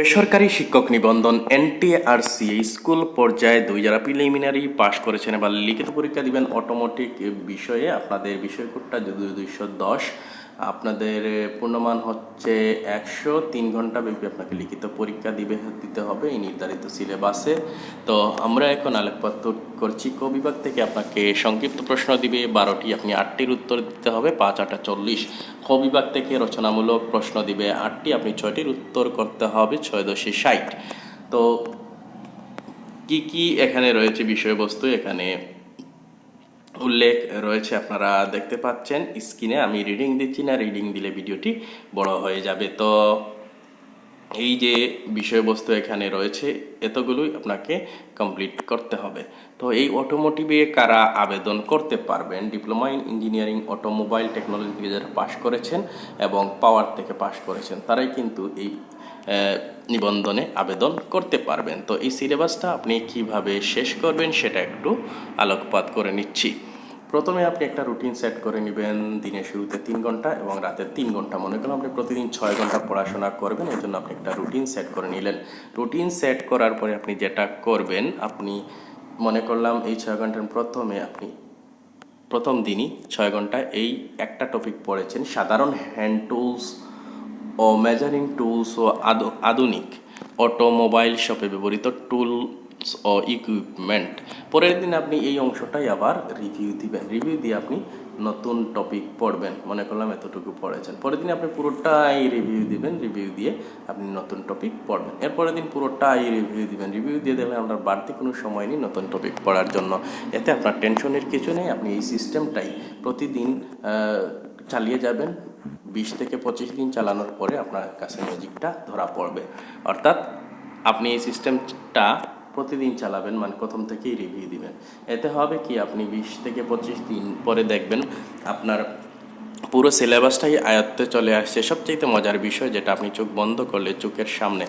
বেসরকারি শিক্ষক নিবন্ধন এনটিআরসি স্কুল পর্যায়ে দুই যারা প্রিলিমিনারি পাশ করেছেন, এবার লিখিত পরীক্ষা দিবেন অটোমেটিক বিষয়ে। আপনাদের বিষয় কোডটা যদি দুইশো দশ। আপনাদের পূর্ণমান হচ্ছে একশো তিন ঘণ্টা ব্যাপী আপনাকে লিখিত পরীক্ষা দিবে, দিতে হবে এই নির্ধারিত সিলেবাসে। তো আমরা এখন আলোকপাত করছি, ক বিভাগ থেকে আপনাকে সংক্ষিপ্ত প্রশ্ন দিবে, বারোটি আপনি আটটির উত্তর দিতে হবে, পাঁচ আটটা চল্লিশ। খ বিভাগ থেকে রচনামূলক প্রশ্ন দিবে, আটটি আপনি ছয়টির উত্তর করতে হবে, ছয় দশে ষাট। তো কি কি এখানে রয়েছে বিষয়বস্তু এখানে? উল্লেখ রয়েছে, আপনারা দেখতে পাচ্ছেন স্ক্রিনে। আমি রিডিং দিচ্ছি না রিডিং দিলে ভিডিওটি বড় হয়ে যাবে। তো এই যে বিষয়বস্তু এখানে রয়েছে, এতগুলোই আপনাকে কমপ্লিট করতে হবে। তো এই অটোমোটিভে কারা আবেদন করতে পারবেন? Diploma in engineering automobile technology থেকে যারা পাশ করেছেন এবং পাওয়ার থেকে পাশ করেছেন, তারাই কিন্তু এই নিবন্ধনে আবেদন করতে পারবেন। তো এই সিলেবাসটা আপনি কীভাবে শেষ করবেন, সেটা একটু আলোকপাত করে নিচ্ছি। প্রথমে আপনি একটা রুটিন সেট করে নেবেন দিনের শুরুতে তিন ঘণ্টা এবং রাতের তিন ঘণ্টা। মনে করুন আপনি প্রতিদিন ছয় ঘণ্টা পড়াশোনা করবেন, এই জন্য আপনি একটা রুটিন সেট করে নিলেন। রুটিন সেট করার পরে আপনি যেটা করবেন, আপনি মনে করলাম এই ছয় ঘণ্টার প্রথমে আপনি প্রথম দিনই ছয় ঘণ্টা এই একটা টপিক পড়েছেন, সাধারণ হ্যান্ড টুলস ও মেজারিং টুলস ও আধু- আধুনিক। অটোমোবাইল শপে ব্যবহৃত টুলস ও ইকুইপমেন্ট পরের দিন আপনি এই অংশটাই আবার রিভিউ দিবেন। রিভিউ দিয়ে আপনি নতুন টপিক পড়বেন। মনে করলাম এতটুকু পড়েছেন। পরের দিন আপনি পুরোটাই রিভিউ দিবেন। রিভিউ দিয়ে আপনি নতুন টপিক পড়বেন। এরপরের দিন পুরোটাই রিভিউ দিবেন। রিভিউ দিয়ে দেবেন আপনার বাড়তি কোনো সময় নেই নতুন টপিক পড়ার জন্য। এতে আপনার টেনশনের কিছু নেই। আপনি এই সিস্টেমটাই প্রতিদিন চালিয়ে যাবেন। বিশ থেকে পঁচিশ দিন চালানোর পরে আপনার কাছে ম্যাজিকটা ধরা পড়বে। অর্থাৎ আপনি এই সিস্টেমটা প্রতিদিন চালাবেন মানে প্রথম থেকেই রিভিউ দিবেন। এতে হবে কি, আপনি বিশ থেকে পঁচিশ দিন পরে দেখবেন আপনার পুরো সিলেবাসটাই আয়ত্তে চলে আসছে। সবচেয়ে মজার বিষয় যেটা আপনি চোখ বন্ধ করলে চোখের সামনে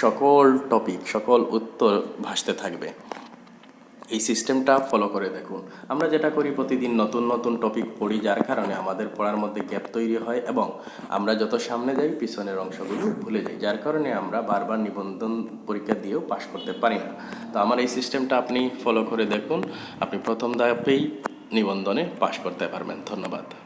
সকল টপিক সকল উত্তর ভাসতে থাকবে। এই সিস্টেমটা ফলো করে দেখুন। আমরা যেটা করি, প্রতিদিন নতুন নতুন টপিক পড়ি, যার কারণে আমাদের পড়ার মধ্যে গ্যাপ তৈরি হয় এবং আমরা যত সামনে যাই, পিছনের অংশগুলো ভুলে যাই, যার কারণে আমরা বারবার নিবন্ধন পরীক্ষা দিয়েও পাশ করতে পারি না। তো আমার এই সিস্টেমটা আপনি ফলো করে দেখুন। আপনি প্রথম ধাপেই নিবন্ধনে পাশ করতে পারবেন। ধন্যবাদ।